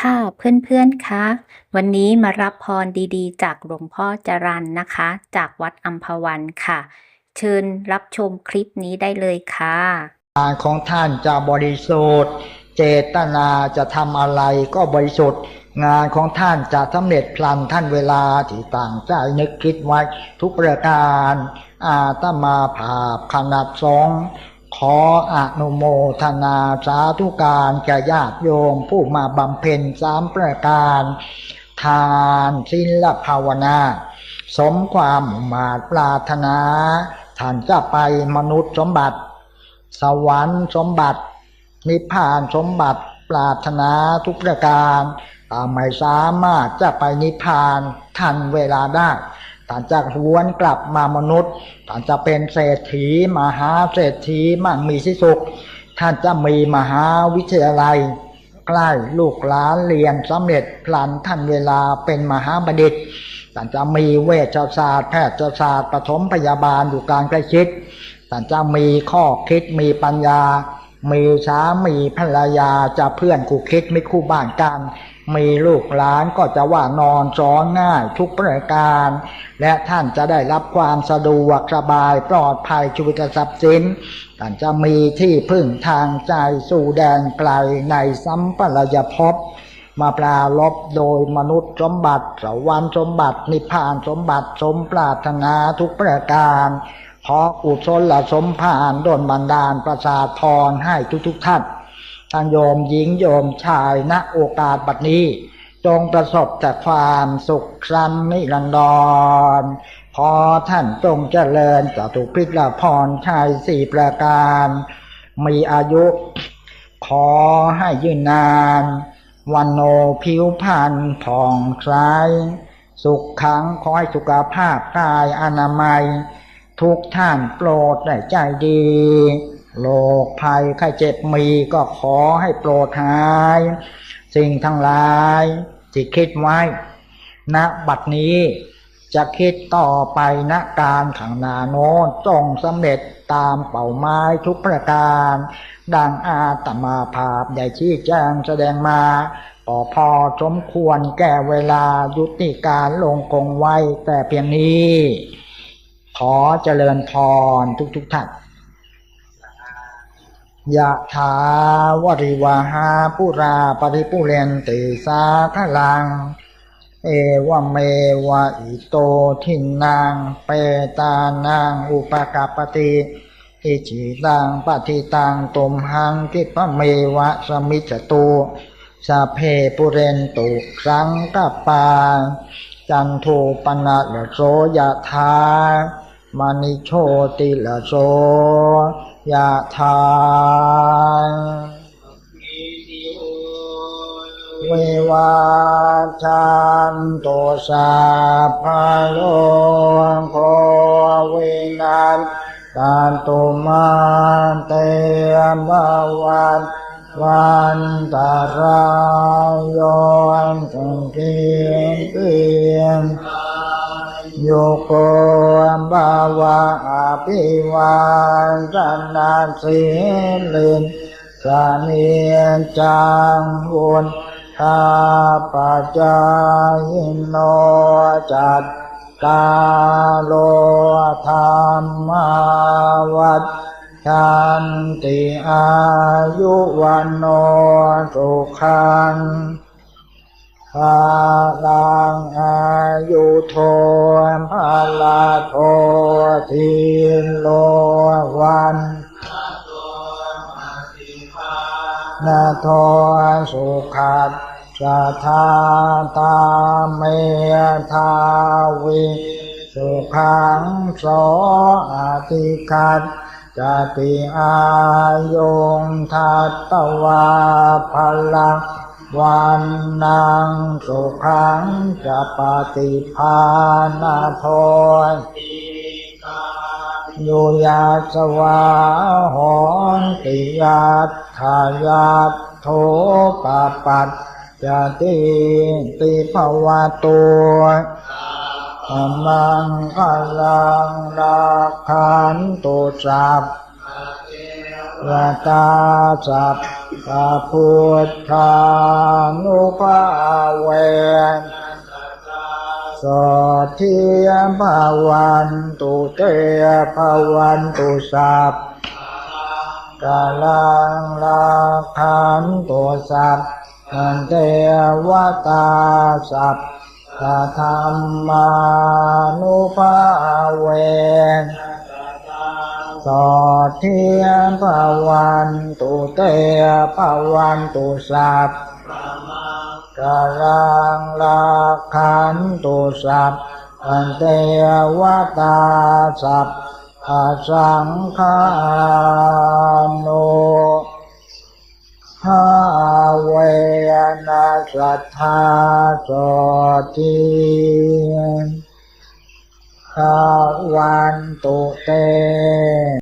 ค่ะเพื่อนๆคะวันนี้มารับพรดีๆ จากหลวงพ่อจรัญนะคะ จากวัดอัมพวันค่ะ เชิญรับชมคลิปนี้ได้เลยค่ะงานของท่านจะบริสุทธิ์เจตนาจะทำอะไรก็บริสุทธิ์ งานของท่านจะสำเร็จพลันท่านเวลาที่ต่างใจนึกคิดไว้ทุกประการ อาตมาภาพขนาดสอง ขออนุโมทนาสาธุการแก่ญาติโยมผู้มาบำเพ็ญสามประการ ทานศีลภาวนา สมความมุ่งมาตรปรารถนาท่านจะไปมนุษย์สมบัติ สวรรค์สมบัติ นิพพานสมบัติปรารถนาทุกประการตามไม่สามารถจะไปนิพพานทันเวลาได้ ท่านจะหวนกลับมามนุษย์ ท่านจะเป็นเศรษฐีมหาเศรษฐีมั่งมีสิสุข ท่านจะมีมหาวิทยาลัย ใกล้ลูกหลานเรียนสำเร็จพลันท่านเวลาเป็นมหาบัณฑิต ท่านจะมีเวชศาสตร์แพทยศาสตร์ปฐมพยาบาลอยู่การใกล้ชิดท่านจะมีข้อคิดมีปัญญา มีสามีภรรยาจะเพื่อนคู่คิดไม่คู่บ้านกัน มีลูกหลานก็จะว่านอนสอนง่ายทุกประการ และท่านจะได้รับความสะดวกสบายปลอดภัยชีวิตทรัพย์สินท่านจะมีที่พึ่งทางใจสู่แดนไกลในสัมปรายภพมาปลาลบโดยมนุษย์สมบัติสวรรค์สมบัติ นิพพานสมบัติสมปรารถนาทุกประการ ขอกุศลละสมภารโดนบันดาลประสาทพรให้ทุกๆท่านทั้งโยมหญิงโยมชายณโอกาสบัดนี้ จงประสบแต่ความสุขสันนิรันดรพอท่านจงเจริญจตุพิรพรชัยสี่ประการ มีอายุ ขอให้ยืนนาน วันโนผิวพรรณผ่องใสสุขขังขอให้สุขภาพกายอนามัย ทุกท่านโปรดได้ใจดีโรคภัยไข้เจ็บมีก็ขอให้โปรดหาย สิ่งทั้งหลายที่คิดไว้ณบัดนี้จะคิดต่อไปณการขังนาโน้นจงสำเร็จตามเป่าไม้ทุกประการ ดังอาตมาภาพได้ชี้แจงแสดงมาก็พอสมควรแก่เวลายุติการลงคงไว้แต่เพียงนี้ ขอเจริญพรทุกๆทท่านยะถาวริวาหาปุราปริปุเรนติสาคลัง เอวเมวะอิโตทินังเปตานังอุปกปปติอิจิตังปฏิตังตุมหังกิปเมวะสมิจตุสพเพปุเรนตุสังกปาจันโทปนะละโสยะธา มณิโชติละโสยะธาเววาจันโตสาพาโลโควินันตันตุมาเตมวันวันตารายโยนสังเกียนเปียนโยโก วาอภิวันจันาสีลินสานีจังวุนทาปัจจายโนจัตตาโลธรรมาวัฏชันติอายุวันโนสุขังภาลังอา ยุโทภาลาโททิโลวันนาโทสุขัดสัทธาตาเมทาวิสุขังโสอติคัดจติอายุงทัตตวาพลัง วันนังสุขังจะปฏิภาณโทโยยาสวาหอนติยาทายาโทปปัตจะติติภวะตัวอมังคลังราคันตุสัพวตาสัพะพุทธานุภาเวนสดเทียมภาวันตุเตภาวันตุสัพกาลังลาคันตุสัพอันเทวตาสัพพะธรรมานุภาเวนสอด เทียภาวันตุเตภาวันตุสัพกาลังลาคันตุสัพอันเตวตาสัพพะสังฆานุภาเวนัสธาสติภาวันตุเต